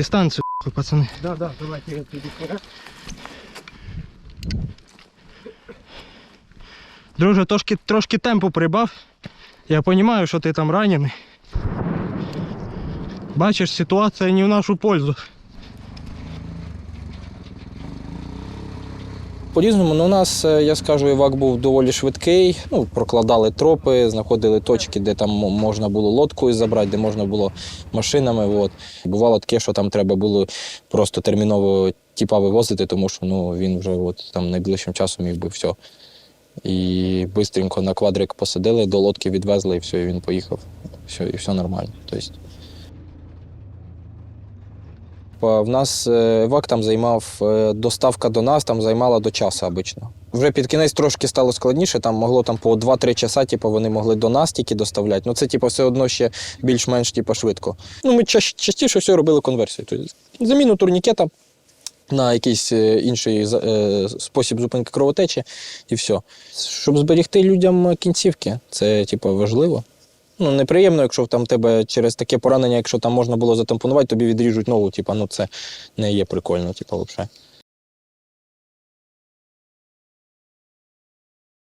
Дистанцію, пацаны. Да, да, давайте я піду. Друже, трошки, трошки темпу прибав. Я розумію, що ти там ранений. Бачиш, ситуація не в нашу пользу. По-різному, ну, у нас, е, я скажу, івак був доволі швидкий. Ну, прокладали тропи, знаходили точки, де там можна було лодкою забрати, де можна було машинами. От. Бувало таке, що там треба було просто терміново тіпа вивозити, тому що ну, він вже от, там найближчим часом міг би все. І швидко на квадрик посадили, до лодки відвезли, і все, і він поїхав. Все, і все нормально. Тобто, В нас е, ВАК там займав е, доставка до нас, там займала до часу обично. Вже під кінець трошки стало складніше, там могло там по 2-3 часа, типу, вони могли до нас тільки доставляти. Ну це типу, все одно ще більш-менш типу, швидко. Ну, ми ча- частіше все робили конверсію. Тобто, заміну турнікета на якийсь е, інший спосіб зупинки кровотечі і все. Щоб зберегти людям кінцівки, це типу, важливо. Ну, неприємно, якщо там тебе через таке поранення, якщо там можна було затампонувати, тобі відріжуть ногу, типу, ну це не є прикольно, типу, взагалі.